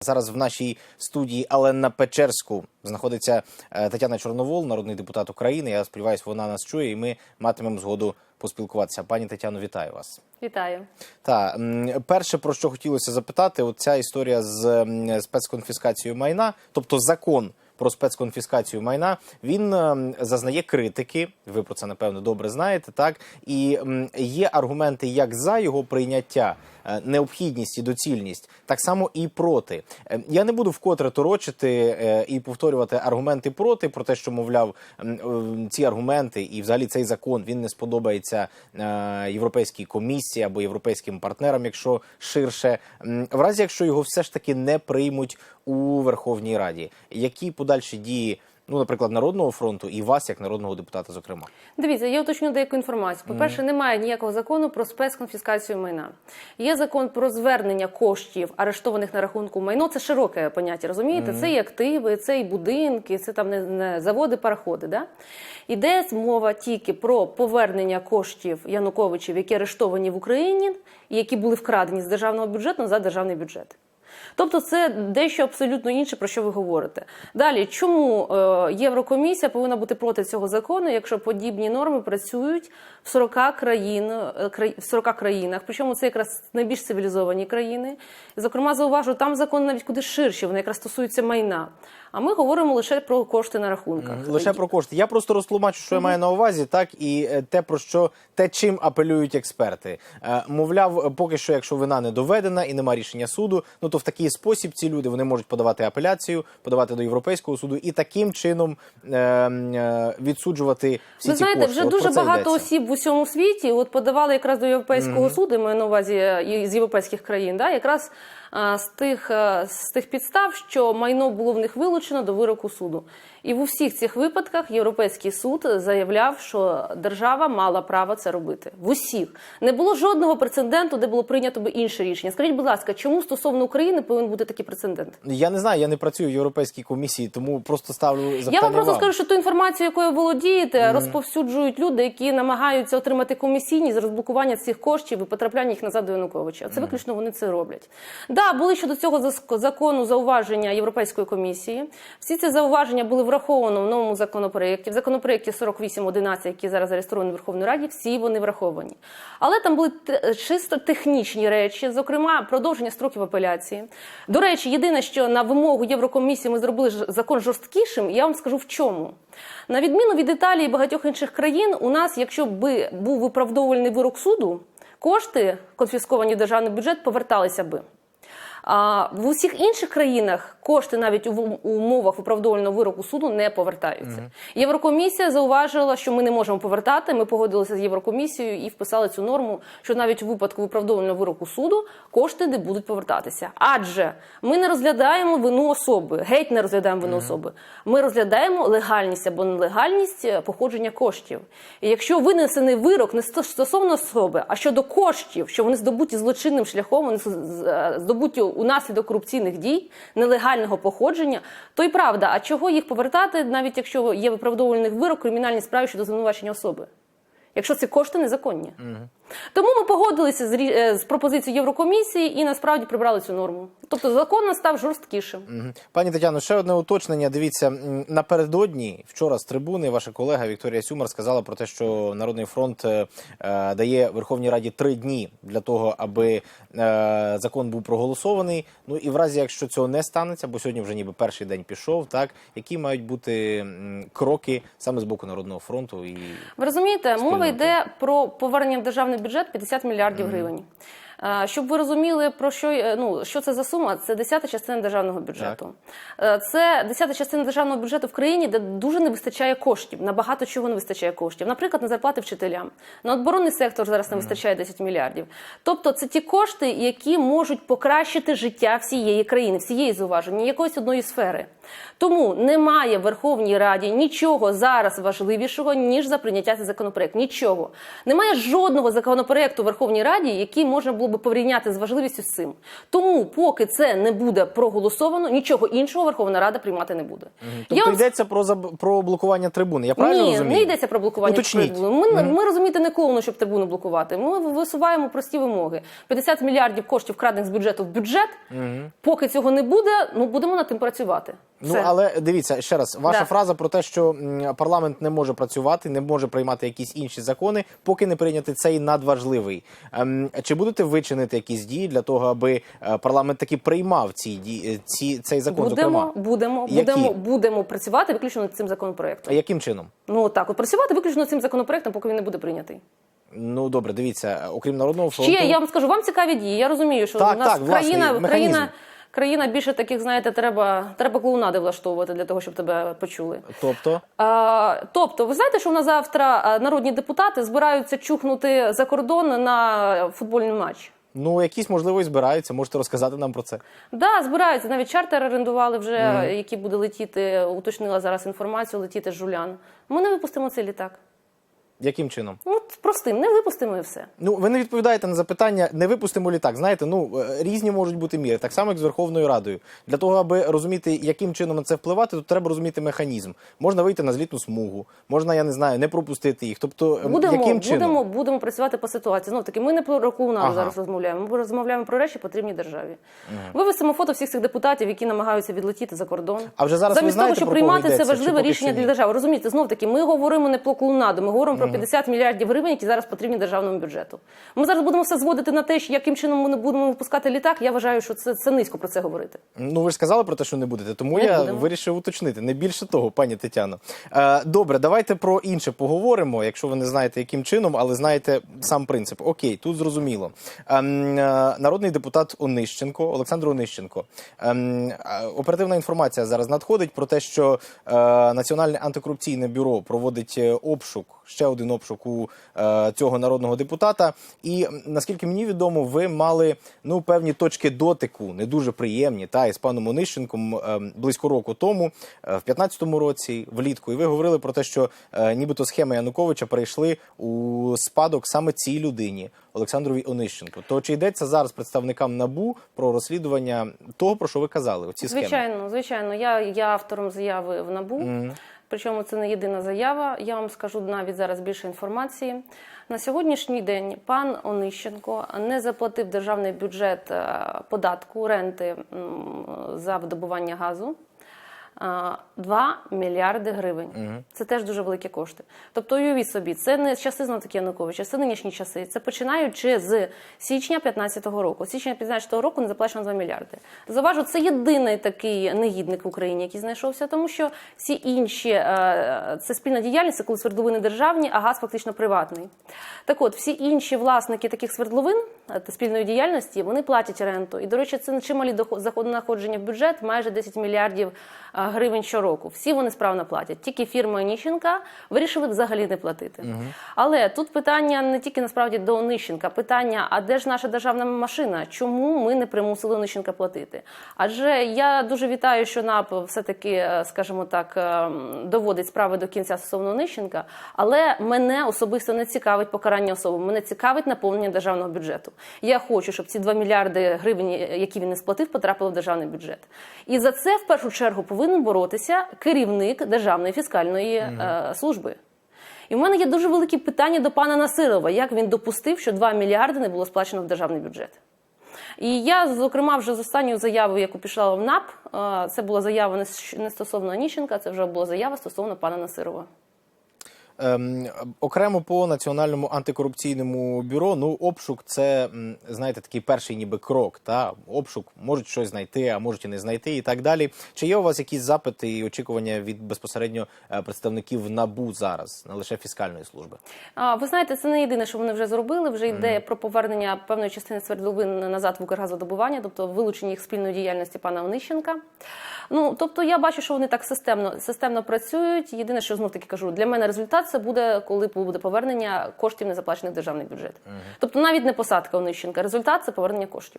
Зараз в нашій студії Алена Печерську знаходиться е, Тетяна Чорновол, народний депутат України. Я сподіваюся, вона нас чує, і ми матимемо згоду поспілкуватися. Пані Тетяно, вітаю вас. Вітаю. Та перше про що хотілося запитати, от ця історія з спецконфіскацією майна, тобто закон. Про спецконфіскацію майна він ем, зазнає критики. Ви про це напевно добре знаєте. Так і є аргументи як за його прийняття, е, необхідність і доцільність, так само і проти. Е, Я не буду вкотре торочити е, і повторювати аргументи проти, про те, що мовляв е, ці аргументи і взагалі цей закон він не сподобається європейській комісії або європейським партнерам, якщо ширше, в разі якщо його все ж таки не приймуть у Верховній Раді, які подальші дії, ну наприклад, народного фронту і вас, як народного депутата, зокрема. Дивіться, я уточню деяку інформацію. По-перше, немає ніякого закону про спецконфіскацію майна. Є закон про звернення коштів, арештованих на рахунку майно. Це широке поняття, розумієте? Це і активи, це і будинки, це там не, не заводи, пароходи. Да? Іде мова тільки про повернення коштів Януковичів, які арештовані в Україні, і які були вкрадені з державного бюджету в державний бюджет. Тобто це дещо абсолютно інше, про що ви говорите. Далі, чому е, Єврокомісія повинна бути проти цього закону, якщо подібні норми працюють в 40 країн, е, в 40 країнах, причому це якраз найбільш цивілізовані країни. Зокрема, зауважу, там закони навіть куди ширші, вони якраз стосуються майна. А ми говоримо лише про кошти на рахунках. Лише про кошти. Я просто розтлумачу, що я маю на увазі, так і е, те, про що те, чим апелюють експерти. Мовляв, поки що, якщо вина не доведена і нема рішення суду, ну то в такий спосіб ці люди вони можуть подавати апеляцію, подавати до європейського суду і таким чином е, е, відсуджувати всі Ви ці знаєте, кошти. вже От дуже багато йдеться. осіб в усьому світі от подавали якраз до європейського суду, я маю на увазі е, з європейських країн, да, якраз з тих е, з тих підстав, що майно було в них вилучено до вироку суду. І в усіх цих випадках Європейський суд заявляв, що держава мала право це робити. В усіх не було жодного прецеденту, де було прийнято би інше рішення. Скажіть, будь ласка, чому стосовно України повинен бути такий прецедент? Я не знаю, я не працюю в європейській комісії, тому просто ставлю запитання Я вам просто вам. скажу, що ту інформацію, якою володієте, розповсюджують люди, які намагаються отримати комісійність з розблокування цих коштів і потрапляння їх назад до Януковича. Це виключно вони це роблять. Да, були щодо цього закону зауваження Європейської комісії. Всі ці зауваження були враховано в новому законопроєкті. В законопроєкті 4811, який зараз зареєстрований в Верховній Раді, всі вони враховані. Але там були чисто технічні речі, зокрема, продовження строків апеляції. До речі, єдине, що на вимогу Єврокомісії ми зробили закон жорсткішим, я вам скажу в чому. На відміну від Італії і багатьох інших країн, у нас, якщо б був виправдовувальний вирок суду, кошти, конфісковані в державний бюджет, поверталися би. А в усіх інших країнах кошти навіть у умовах виправдовувального вироку суду не повертаються. Єврокомісія зауважила, що ми не можемо повертати. Ми погодилися з Єврокомісією і вписали цю норму, що навіть у випадку виправдовувального вироку суду кошти не будуть повертатися. Адже ми не розглядаємо вину особи, геть не розглядаємо вину особи. Ми розглядаємо легальність або нелегальність е, походження коштів. І якщо винесений вирок не сто- стосовно особи, а щодо коштів, що вони здобуті злочинним шляхом, вони е, здобуті унаслідок корупційних дій, нелегального походження, то й правда. А чого їх повертати, навіть якщо є виправдовувальний вирок кримінальній справі щодо звинувачення особи? Якщо ці кошти незаконні. Тому ми погодилися з, е, з пропозицією Єврокомісії і насправді прибрали цю норму. Тобто закон став жорсткішим. Пані Тетяно, ще одне уточнення. Дивіться, напередодні вчора з трибуни ваша колега Вікторія Сюмар сказала про те, що Народний фронт е, е, дає Верховній Раді три дні для того, аби е, закон був проголосований. Ну і в разі, якщо цього не станеться, бо сьогодні вже ніби перший день пішов, так які мають бути кроки саме з боку Народного фронту і Ви розумієте, мова йде про повернення в державний бюджет 50 мільярдів гривень. Щоб ви розуміли, про що ну що це за сума, це десята частина державного бюджету. Е, Це десята частина державного бюджету в країні, де дуже не вистачає коштів. На багато чого не вистачає коштів. Наприклад, на зарплати вчителям. На оборонний сектор зараз не вистачає 10 мільярдів. Тобто, це ті кошти, які можуть покращити життя всієї країни, всієї зауваження, якоїсь одної сфери. Тому немає в Верховній Раді нічого зараз важливішого ніж за прийняття цих законопроект. Нічого немає жодного законопроекту в Верховній Раді, який можна було було б порівняти з важливістю з цим. Тому, поки це не буде проголосовано, нічого іншого Верховна Рада приймати не буде. Тобто вам йдеться про заб- про блокування трибуни. Я правильно ні, розумію? не йдеться про блокування Уточніть. трибуни. Ми, ми розумієте, не клоуни, щоб трибуну блокувати. Ми висуваємо прості вимоги. 50 мільярдів коштів вкрадених з бюджету в бюджет. Поки цього не буде, ну будемо над тим працювати. Ну Все. але дивіться ще раз, ваша Да. фраза про те, що парламент не може працювати, не може приймати якісь інші закони, поки не прийняти цей надважливий. Ем, чи будете ви чинити якісь дії для того, аби е, парламент таки приймав ці дії, ці цей закон? будемо, зокрема, будемо, Які? будемо, будемо працювати виключно над цим законопроектом. А яким чином? Ну так, от працювати виключно над цим законопроектом, поки він не буде прийнятий. Ну добре, дивіться, окрім народного фронту. Ще я вам скажу, вам цікаві дії. Я розумію, що Так, у нас так, країна, країна, країна більше таких, знаєте, треба, треба клоунади влаштовувати для того, щоб тебе почули. Тобто, А, тобто, ви знаєте, що на завтра народні депутати збираються чухнути за кордон на футбольний матч? ну якісь можливо і збираються. Можете розказати нам про це. Да, збираються. Навіть чартер орендували вже, який буде летіти. Уточнила зараз інформацію, летіти з жулян. Ми не випустимо цей літак. Яким чином? Ну, от простим, не випустимо і все. Ну, ви не відповідаєте на запитання, не випустимо літак. Знаєте, ну е, різні можуть бути міри, так само як з Верховною Радою. Для того, аби розуміти, яким чином на це впливати, то треба розуміти механізм. Можна вийти на злітну смугу, можна, я не знаю, не пропустити їх. Тобто, ем, Будемо, яким чином? будемо, будемо працювати по ситуації. Знов таки, ми не про клоунаду Ага. зараз розмовляємо. Ми розмовляємо про речі, потрібні державі. Вивесимо фото всіх цих депутатів, які намагаються відлетіти за кордон. А вже зараз ви замість знаєте, того, щоб приймати це важливе рішення для держави. Розумієте, знов таки, ми говоримо не про клоунаду, ми говоримо про 50 мільярдів гривень, які зараз потрібні державному бюджету. Ми зараз будемо все зводити на те, що яким чином ми не будемо випускати літак. Я вважаю, що це, це низько про це говорити. Ну, ви ж сказали про те, що не будете, тому Не я будемо. вирішив уточнити. Не більше того, пані Тетяно. Е, добре, давайте про інше поговоримо, якщо ви не знаєте, яким чином, але знаєте сам принцип. Окей, тут зрозуміло. Ем, е, народний депутат Онищенко, Олександр Онищенко. Ем, е, оперативна інформація зараз надходить про те, що Національне антикорупційне бюро проводить обшук, ще один обшук у е, цього народного депутата. І наскільки мені відомо, ви мали ну певні точки дотику, не дуже приємні, та із паном Онищенком е, близько року тому, е, в 15-му році, влітку. І ви говорили про те, що е, нібито схеми Януковича перейшли у спадок саме цій людині, Олександрові Онищенку. То чи йдеться зараз представникам набу про розслідування того, про що ви казали? Оці схеми? Звичайно, звичайно. Я, я автором заяви в НАБУ. Причому це не єдина заява. Я вам скажу навіть зараз більше інформації. На сьогоднішній день пан Онищенко не заплатив державний бюджет е, податку ренти за видобування газу. Е, 2 мільярди гривень. Це теж дуже великі кошти. Тобто, уявіть собі, це не часи знов таки Януковича, це нинішні часи. Це починаючи з січня 15-го року. З Січня 15-го року не заплачено 2 мільярди. Заважу, це єдиний такий негідник в Україні, який знайшовся, тому що всі інші е, це спільна діяльність, це коли свердловини державні, а газ фактично приватний. Так от, всі інші власники таких свердловин е, та спільної діяльності вони платять ренту. І, до речі, це чималі доход- заходи в бюджет, майже 10 мільярдів е, гривень щороку. Всі вони справно платять. Тільки фірма Оніщенка вирішили взагалі не платити. Але тут питання не тільки насправді до Онищенка, питання: а де ж наша державна машина? Чому ми не примусили Онищенка платити? Адже я дуже вітаю, що НАП все-таки, е, скажімо так, е, доводить справи до кінця стосовно Онищенка, але мене особисто не цікавить покарання особи. Мене цікавить наповнення державного бюджету. Я хочу, щоб ці 2 мільярди гривень, е, які він не сплатив, потрапили в державний бюджет. І за це в першу чергу повинен боротися керівник Державної фіскальної е, служби. І в мене є дуже великі питання до пана Насирова, як він допустив, що 2 мільярди не було сплачено в державний бюджет. І я, зокрема, вже з останньою заявою, яку пішла в НАП, е, це була заява не стосовно Аніщенка, це вже була заява стосовно пана Насирова. Ем, окремо по національному антикорупційному бюро. Ну, обшук це знаєте такий перший ніби крок. Та обшук можуть щось знайти, а можуть і не знайти, і так далі. Чи є у вас якісь запити і очікування від безпосередньо е, представників набу зараз, не лише фіскальної служби? А, ви знаєте, це не єдине, що вони вже зробили. Вже йде про повернення певної частини свердловин назад в Укргазодобування, тобто вилучення їх спільної діяльності пана Онищенка. Ну тобто я бачу, що вони так системно системно працюють. Єдине, що знов таки кажу, для мене результат це буде, коли буде повернення коштів незаплачених державний бюджет. Тобто навіть не посадка Онищенка. Результат це повернення коштів.